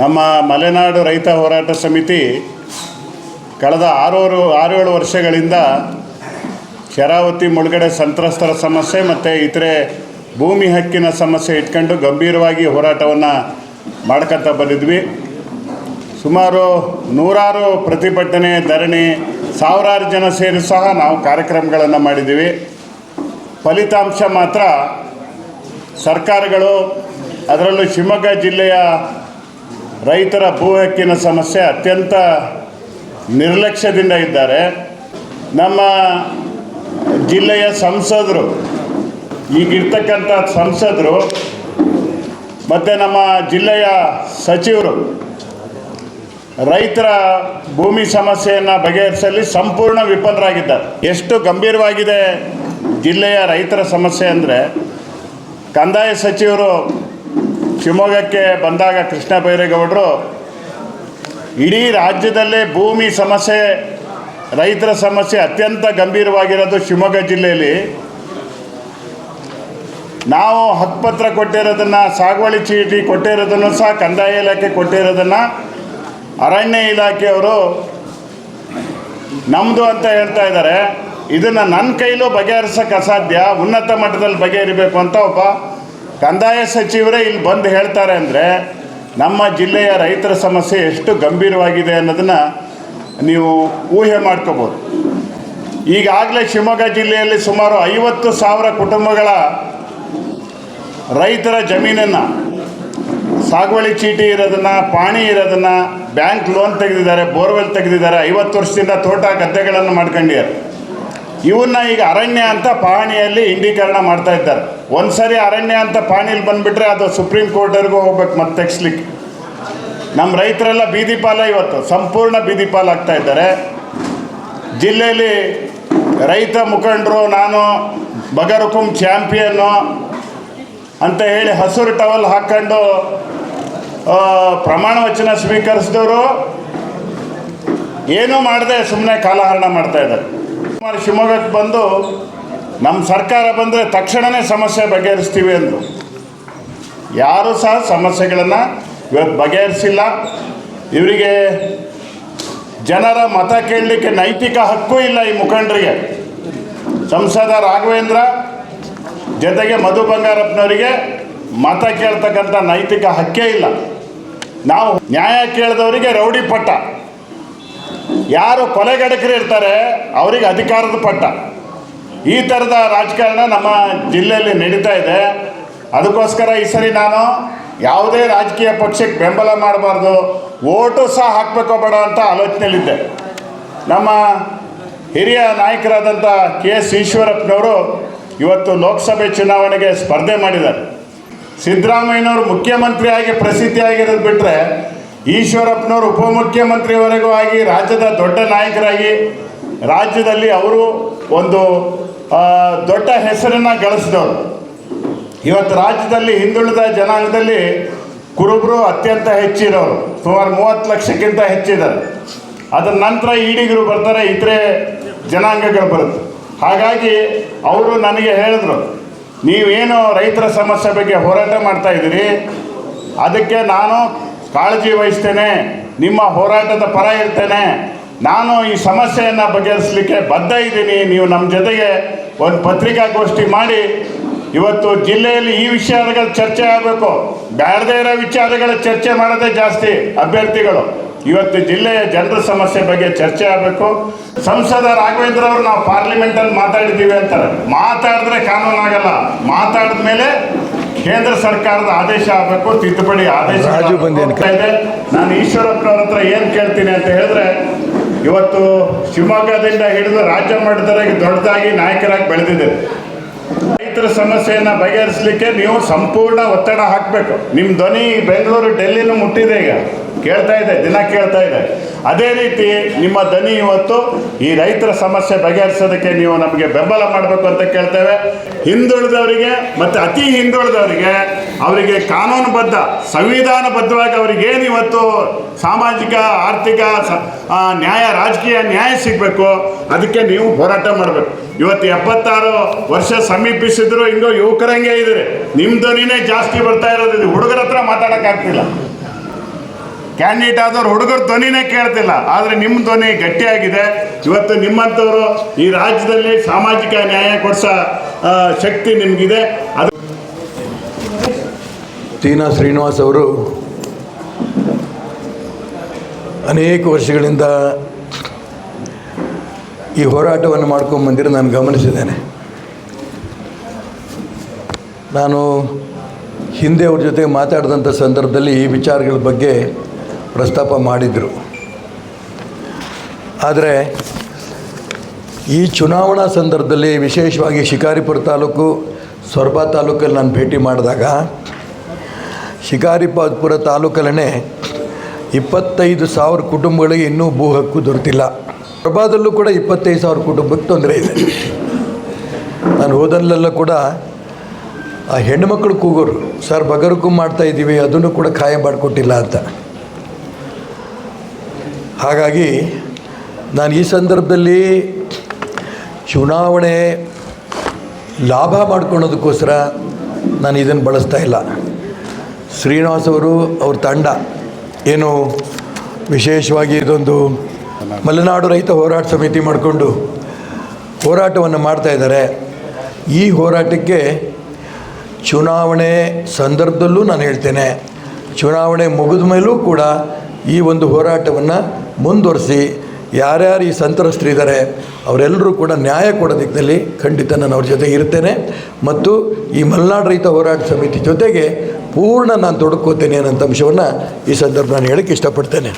ನಮ್ಮ ಮಲೆನಾಡು ರೈತ ಹೋರಾಟ ಸಮಿತಿ ಕಳೆದ ಆರೂರು, ಆರೇಳು ವರ್ಷಗಳಿಂದ ಶರಾವತಿ ಮುಳುಗಡೆ ಸಂತ್ರಸ್ತರ ಸಮಸ್ಯೆ ಮತ್ತು ಇತರೆ ಭೂಮಿ ಹಕ್ಕಿನ ಸಮಸ್ಯೆ ಇಟ್ಕೊಂಡು ಗಂಭೀರವಾಗಿ ಹೋರಾಟವನ್ನು ಮಾಡ್ಕೊತಾ ಬಂದಿದ್ವಿ. ಸುಮಾರು ನೂರಾರು ಪ್ರತಿಭಟನೆ, ಧರಣಿ, ಸಾವಿರಾರು ಜನ ಸೇರಿ ಸಹ ನಾವು ಕಾರ್ಯಕ್ರಮಗಳನ್ನು ಮಾಡಿದ್ದೀವಿ. ಫಲಿತಾಂಶ ಮಾತ್ರ ಸರ್ಕಾರಗಳು, ಅದರಲ್ಲೂ ಶಿವಮೊಗ್ಗ ಜಿಲ್ಲೆಯ ರೈತರ ಭೂ ಹಕ್ಕಿನ ಸಮಸ್ಯೆ ಅತ್ಯಂತ ನಿರ್ಲಕ್ಷ್ಯದಿಂದ ಇದ್ದಾರೆ. ನಮ್ಮ ಜಿಲ್ಲೆಯ ಸಂಸದರು, ಈಗಿರ್ತಕ್ಕಂಥ ಸಂಸದರು, ಮತ್ತು ನಮ್ಮ ಜಿಲ್ಲೆಯ ಸಚಿವರು ರೈತರ ಭೂಮಿ ಸಮಸ್ಯೆಯನ್ನು ಬಗೆಹರಿಸಲಿ ಸಂಪೂರ್ಣ ವಿಫಲರಾಗಿದ್ದಾರೆ. ಎಷ್ಟು ಗಂಭೀರವಾಗಿದೆ ಜಿಲ್ಲೆಯ ರೈತರ ಸಮಸ್ಯೆ ಅಂದರೆ, ಕಂದಾಯ ಸಚಿವರು ಶಿವಮೊಗ್ಗಕ್ಕೆ ಬಂದಾಗ ಕೃಷ್ಣ ಬೈರೇಗೌಡರು, ಇಡೀ ರಾಜ್ಯದಲ್ಲೇ ಭೂಮಿ ಸಮಸ್ಯೆ, ರೈತರ ಸಮಸ್ಯೆ ಅತ್ಯಂತ ಗಂಭೀರವಾಗಿರೋದು ಶಿವಮೊಗ್ಗ ಜಿಲ್ಲೆಯಲ್ಲಿ. ನಾವು ಹಕ್ಕುಪತ್ರ ಕೊಟ್ಟಿರೋದನ್ನು, ಸಾಗುವಳಿ ಚೀಟಿ ಕೊಟ್ಟಿರೋದನ್ನು ಸಹ ಕಂದಾಯ ಇಲಾಖೆ ಕೊಟ್ಟಿರೋದನ್ನು ಅರಣ್ಯ ಇಲಾಖೆಯವರು ನಮ್ಮದು ಅಂತ ಹೇಳ್ತಾ ಇದ್ದಾರೆ. ಇದನ್ನು ನನ್ನ ಕೈಲೂ ಬಗೆಹರಿಸೋಕ್ಕೆ ಅಸಾಧ್ಯ, ಉನ್ನತ ಮಟ್ಟದಲ್ಲಿ ಬಗೆಹರಿಬೇಕು ಅಂತ ಒಬ್ಬ ಕಂದಾಯ ಸಚಿವರೇ ಇಲ್ಲಿ ಬಂದು ಹೇಳ್ತಾರೆ ಅಂದರೆ, ನಮ್ಮ ಜಿಲ್ಲೆಯ ರೈತರ ಸಮಸ್ಯೆ ಎಷ್ಟು ಗಂಭೀರವಾಗಿದೆ ಅನ್ನೋದನ್ನು ನೀವು ಊಹೆ ಮಾಡ್ಕೋಬೋದು. ಈಗಾಗಲೇ ಶಿವಮೊಗ್ಗ ಜಿಲ್ಲೆಯಲ್ಲಿ ಸುಮಾರು ಐವತ್ತು ಸಾವಿರ ಕುಟುಂಬಗಳ ರೈತರ ಜಮೀನನ್ನು ಸಾಗುವಳಿ ಚೀಟಿ ಇರೋದನ್ನು, ಪಾಣಿ ಇರೋದನ್ನು, ಬ್ಯಾಂಕ್ ಲೋನ್ ತೆಗೆದಿದ್ದಾರೆ, ಬೋರ್ವೆಲ್ ತೆಗೆದಿದ್ದಾರೆ, ಐವತ್ತು ವರ್ಷದಿಂದ ತೋಟ ಗದ್ದೆಗಳನ್ನು ಮಾಡ್ಕೊಂಡಿದ್ದಾರೆ. ಇವನ್ನ ಈಗ ಅರಣ್ಯ ಅಂತ ಪಹಣಿಯಲ್ಲಿ ಇಂಡೀಕರಣ ಮಾಡ್ತಾ ಇದ್ದಾರೆ. ಒಂದು ಸರಿ ಅರಣ್ಯ ಅಂತ ಪಹಣಿಲಿ ಬಂದುಬಿಟ್ರೆ ಅದು ಸುಪ್ರೀಂ ಕೋರ್ಟ್ವರೆಗೂ ಹೋಗ್ಬೇಕು ಮತ್ತೆ ತೆಗ್ಸ್ಲಿಕ್ಕೆ. ನಮ್ಮ ರೈತರೆಲ್ಲ ಬೀದಿ ಪಾಲ ಇವತ್ತು, ಸಂಪೂರ್ಣ ಬೀದಿ ಪಾಲಾಗ್ತಾ ಇದ್ದಾರೆ. ಜಿಲ್ಲೆಯಲ್ಲಿ ರೈತ ಮುಖಂಡರು, ನಾನು, ಬಗರುಕುಂ ಚಾಂಪಿಯನ್ನು ಅಂತ ಹೇಳಿ ಹಸಿರು ಟವಲ್ ಹಾಕ್ಕೊಂಡು ಪ್ರಮಾಣ ವಚನ ಸ್ವೀಕರಿಸಿದವರು, ಏನೂ ಮಾಡದೆ ಸುಮ್ಮನೆ ಕಾಲಹರಣ ಮಾಡ್ತಾ ಇದ್ದಾರೆ. ಸುಮಾರು ಶಿವಮೊಗ್ಗಕ್ಕೆ ಬಂದು ನಮ್ಮ ಸರ್ಕಾರ ಬಂದರೆ ತಕ್ಷಣವೇ ಸಮಸ್ಯೆ ಬಗೆಹರಿಸ್ತೀವಿ ಅಂದರು. ಯಾರೂ ಸಹ ಸಮಸ್ಯೆಗಳನ್ನು ಇವತ್ತು ಬಗೆಹರಿಸಿಲ್ಲ. ಇವರಿಗೆ ಜನರ ಮತ ಕೇಳಲಿಕ್ಕೆ ನೈತಿಕ ಹಕ್ಕು ಇಲ್ಲ ಈ ಮುಖಂಡರಿಗೆ. ಸಂಸದ ರಾಘವೇಂದ್ರ ಜೊತೆಗೆ ಮಧು ಬಂಗಾರಪ್ಪನವರಿಗೆ ಮತ ಕೇಳ್ತಕ್ಕಂಥ ನೈತಿಕ ಹಕ್ಕೇ ಇಲ್ಲ. ನಾವು ನ್ಯಾಯ ಕೇಳಿದವರಿಗೆ ರೌಡಿ ಪಟ್ಟ. ಯಾರು ಕೊಲೆಗಡಕರು ಇರ್ತಾರೆ, ಅವರಿಗೆ ಅಧಿಕಾರದ ಪಟ್ಟ. ಈ ಥರದ ರಾಜಕಾರಣ ನಮ್ಮ ಜಿಲ್ಲೆಯಲ್ಲಿ ನಡೀತಾ ಇದೆ. ಅದಕ್ಕೋಸ್ಕರ ಈ ಸರಿ ನಾನು ಯಾವುದೇ ರಾಜಕೀಯ ಪಕ್ಷಕ್ಕೆ ಬೆಂಬಲ ಮಾಡಬಾರ್ದು, ಓಟು ಸಹ ಹಾಕಬೇಕೋ ಬೇಡ ಅಂತ ಆಲೋಚನೆಯಲ್ಲಿದ್ದೆ. ನಮ್ಮ ಹಿರಿಯ ನಾಯಕರಾದಂಥ ಕೆ ಎಸ್ ಈಶ್ವರಪ್ಪನವರು ಇವತ್ತು ಲೋಕಸಭೆ ಚುನಾವಣೆಗೆ ಸ್ಪರ್ಧೆ ಮಾಡಿದ್ದಾರೆ. ಸಿದ್ದರಾಮಯ್ಯನವರು ಮುಖ್ಯಮಂತ್ರಿಯಾಗಿ ಪ್ರಸಿದ್ಧಿಯಾಗಿರೋದು ಬಿಟ್ಟರೆ ಈಶ್ವರಪ್ಪನವರು ಉಪಮುಖ್ಯಮಂತ್ರಿವರೆಗೂ ಆಗಿ ರಾಜ್ಯದ ದೊಡ್ಡ ನಾಯಕರಾಗಿ ರಾಜ್ಯದಲ್ಲಿ ಅವರು ಒಂದು ದೊಡ್ಡ ಹೆಸರನ್ನು ಗಳಿಸಿದವರು. ಇವತ್ತು ರಾಜ್ಯದಲ್ಲಿ ಹಿಂದುಳಿದ ಜನಾಂಗದಲ್ಲಿ ಕುರುಬರು ಅತ್ಯಂತ ಹೆಚ್ಚಿರೋರು. ಸುಮಾರು ಮೂವತ್ತು ಲಕ್ಷಕ್ಕಿಂತ ಹೆಚ್ಚಿದ್ದಾರೆ. ಅದರ ನಂತರ ಈಡಿಗರು ಬರ್ತಾರೆ, ಇತರೆ ಜನಾಂಗಗಳು ಬರುತ್ತೆ. ಹಾಗಾಗಿ ಅವರು ನನಗೆ ಹೇಳಿದ್ರು, ನೀವೇನು ರೈತರ ಸಮಸ್ಯೆ ಬಗ್ಗೆ ಹೋರಾಟ ಮಾಡ್ತಾ ಇದ್ದೀರಿ, ಅದಕ್ಕೆ ನಾನು ಕಾಳಜಿ ವಹಿಸ್ತೇನೆ, ನಿಮ್ಮ ಹೋರಾಟದ ಪರ ಇರ್ತೇನೆ. ನಾನು ಈ ಸಮಸ್ಯೆಯನ್ನು ಬಗೆಹರಿಸಲಿಕ್ಕೆ ಬದ್ಧ ಇದ್ದೀನಿ. ನೀವು ನಮ್ಮ ಜೊತೆಗೆ ಒಂದು ಪತ್ರಿಕಾಗೋಷ್ಠಿ ಮಾಡಿ, ಇವತ್ತು ಜಿಲ್ಲೆಯಲ್ಲಿ ಈ ವಿಚಾರಗಳ ಚರ್ಚೆ ಆಗಬೇಕು. ಬೇಡದೇ ಇರೋ ವಿಚಾರಗಳ ಚರ್ಚೆ ಮಾಡೋದೇ ಜಾಸ್ತಿ. ಅಭ್ಯರ್ಥಿಗಳು, ಇವತ್ತು ಜಿಲ್ಲೆಯ ಜನರ ಸಮಸ್ಯೆ ಬಗ್ಗೆ ಚರ್ಚೆ ಆಗಬೇಕು. ಸಂಸದ ರಾಘವೇಂದ್ರ ಅವರು ನಾವು ಪಾರ್ಲಿಮೆಂಟಲ್ಲಿ ಮಾತಾಡಿದ್ದೀವಿ ಅಂತಾರೆ. ಮಾತಾಡಿದ್ರೆ ಕಾನೂನು ಆಗಲ್ಲ ಮಾತಾಡಿದ ಮೇಲೆ ಕೇಂದ್ರ ಸರ್ಕಾರದ ಆದೇಶ ಆಗಬೇಕು ತಿದ್ದುಪಡಿ ಆದೇಶ? ನಾನು ಈಶ್ವರಪ್ಪನವ್ರ ಹತ್ರ ಏನು ಕೇಳ್ತೀನಿ ಅಂತ ಹೇಳಿದ್ರೆ ಇವತ್ತು ಶಿವಮೊಗ್ಗದಿಂದ ಹಿಡಿದು ರಾಜ್ಯ ಮಟ್ಟದವರೆಗೆ ದೊಡ್ಡದಾಗಿ ನಾಯಕರಾಗಿ ಬೆಳೆದಿದ್ದೀರಿ ರೈತರ ಸಮಸ್ಯೆಯನ್ನು ಬಗೆಹರಿಸಲಿಕ್ಕೆ ನೀವು ಸಂಪೂರ್ಣ ಒತ್ತಡ ಹಾಕಬೇಕು. ನಿಮ್ಮ ಧ್ವನಿ ಬೆಂಗಳೂರು ಡೆಲ್ಲಿನೂ ಮುಟ್ಟಿದೆ ಈಗ. ಕೇಳ್ತಾ ಇದೆ, ದಿನ ಕೇಳ್ತಾ ಇದೆ. ಅದೇ ರೀತಿ ನಿಮ್ಮ ದನಿ ಇವತ್ತು ಈ ರೈತರ ಸಮಸ್ಯೆ ಬಗೆಹರಿಸೋದಕ್ಕೆ ನೀವು ನಮಗೆ ಬೆಂಬಲ ಮಾಡಬೇಕು ಅಂತ ಕೇಳ್ತೇವೆ. ಹಿಂದುಳಿದವರಿಗೆ ಮತ್ತು ಅತಿ ಹಿಂದುಳಿದವರಿಗೆ ಅವರಿಗೆ ಕಾನೂನುಬದ್ಧ, ಸಂವಿಧಾನಬದ್ಧವಾಗಿ ಅವರಿಗೇನು ಇವತ್ತು ಸಾಮಾಜಿಕ, ಆರ್ಥಿಕ ನ್ಯಾಯ, ರಾಜಕೀಯ ನ್ಯಾಯ ಸಿಗಬೇಕು, ಅದಕ್ಕೆ ನೀವು ಹೋರಾಟ ಮಾಡಬೇಕು. ಇವತ್ತು ಎಪ್ಪತ್ತಾರು ವರ್ಷ ಸಮೀಪಿಸಿದ್ರು, ಹಿಂಗೋ ಯುವಕರಂಗೆ ಇದ್ದೀರಿ. ನಿಮ್ಮ ಧ್ವನಿನೇ ಜಾಸ್ತಿ ಬರ್ತಾ ಇರೋದು ಹುಡುಗರ ಹತ್ರ ಮಾತಾಡೋಕ್ಕಾಗ್ತಿಲ್ಲ ಕ್ಯಾಂಡಿಡೇಟ್ ಆದವ್ರು ಹುಡುಗರ ಧ್ವನಿನೇ ಕೇಳ್ತಿಲ್ಲ, ಆದರೆ ನಿಮ್ಮ ಧ್ವನಿ ಗಟ್ಟಿಯಾಗಿದೆ. ಇವತ್ತು ನಿಮ್ಮಂಥವರು ಈ ರಾಜ್ಯದಲ್ಲಿ ಸಾಮಾಜಿಕ ನ್ಯಾಯ ಕೊಡಿಸೋ ಶಕ್ತಿ ನಿಮಗಿದೆ. ಅದು ತೀನಾ ಶ್ರೀನಿವಾಸ್ ಅವರು ಅನೇಕ ವರ್ಷಗಳಿಂದ ಈ ಹೋರಾಟವನ್ನು ಮಾಡ್ಕೊಂಡು ಬಂದಿರೋ ನಾನು ಗಮನಿಸಿದ್ದೇನೆ. ನಾನು ಹಿಂದೆ ಅವ್ರ ಜೊತೆ ಮಾತಾಡಿದಂಥ ಸಂದರ್ಭದಲ್ಲಿ ಈ ವಿಚಾರಗಳ ಬಗ್ಗೆ ಪ್ರಸ್ತಾಪ ಮಾಡಿದರು. ಆದರೆ ಈ ಚುನಾವಣಾ ಸಂದರ್ಭದಲ್ಲಿ ವಿಶೇಷವಾಗಿ ಶಿಕಾರಿಪುರ ತಾಲೂಕು, ಸೊರಬ ತಾಲೂಕಲ್ಲಿ ನಾನು ಭೇಟಿ ಮಾಡಿದಾಗ, ಶಿಕಾರಿಪುರ ತಾಲೂಕಲ್ಲೇ ಇಪ್ಪತ್ತೈದು ಸಾವಿರ ಕುಟುಂಬಗಳಿಗೆ ಇನ್ನೂ ಭೂ ಹಕ್ಕು ದೊರೆತಿಲ್ಲ. ಸೊರಬಾದಲ್ಲೂ ಕೂಡ ಇಪ್ಪತ್ತೈದು ಸಾವಿರ ಕುಟುಂಬಕ್ಕೆ ತೊಂದರೆ ಇದೆ. ನಾನು ಹೋದಲ್ಲೆಲ್ಲ ಕೂಡ ಆ ಹೆಣ್ಣುಮಕ್ಕಳು ಕೂಗೋರು, ಸರ್ ಬಗರಕ್ಕೂ ಮಾಡ್ತಾ ಇದ್ದೀವಿ ಅದನ್ನು ಕೂಡ ಖಾಯ ಮಾಡಿಕೊಟ್ಟಿಲ್ಲ ಅಂತ. ಹಾಗಾಗಿ ನಾನು ಈ ಸಂದರ್ಭದಲ್ಲಿ ಚುನಾವಣೆ ಲಾಭ ಮಾಡ್ಕೊಳೋದಕ್ಕೋಸ್ಕರ ನಾನು ಇದನ್ನು ಬಳಸ್ತಾ ಇಲ್ಲ. ಶ್ರೀನಿವಾಸ್ ಅವರು ಅವ್ರ ತಂಡ ಏನು ವಿಶೇಷವಾಗಿ ಇದೊಂದು ಮಲೆನಾಡು ರೈತ ಹೋರಾಟ ಸಮಿತಿ ಮಾಡಿಕೊಂಡು ಹೋರಾಟವನ್ನು ಮಾಡ್ತಾ ಇದ್ದಾರೆ. ಈ ಹೋರಾಟಕ್ಕೆ ಚುನಾವಣೆ ಸಂದರ್ಭದಲ್ಲೂ ನಾನು ಹೇಳ್ತೇನೆ, ಚುನಾವಣೆ ಮುಗಿದ ಮೇಲೂ ಕೂಡ ಈ ಒಂದು ಹೋರಾಟವನ್ನು ಮುಂದುವರಿಸಿ ಯಾರ್ಯಾರು ಈ ಸಂತ್ರಸ್ತರಿದ್ದಾರೆ ಅವರೆಲ್ಲರೂ ಕೂಡ ನ್ಯಾಯ ಕೊಡೋ ದಿಕ್ಕಲ್ಲಿ ಖಂಡಿತ ನಾನು ಅವ್ರ ಜೊತೆ ಇರ್ತೇನೆ. ಮತ್ತು ಈ ಮಲೆನಾಡು ರೈತ ಹೋರಾಟ ಸಮಿತಿ ಜೊತೆಗೆ ಪೂರ್ಣ ನಾನು ತೊಡಕೋತೇನೆ ಅನ್ನೋಂಥ ಅಂಶವನ್ನು ಈ ಸಂದರ್ಭ ನಾನು ಹೇಳಕ್ಕೆ ಇಷ್ಟಪಡ್ತೇನೆ.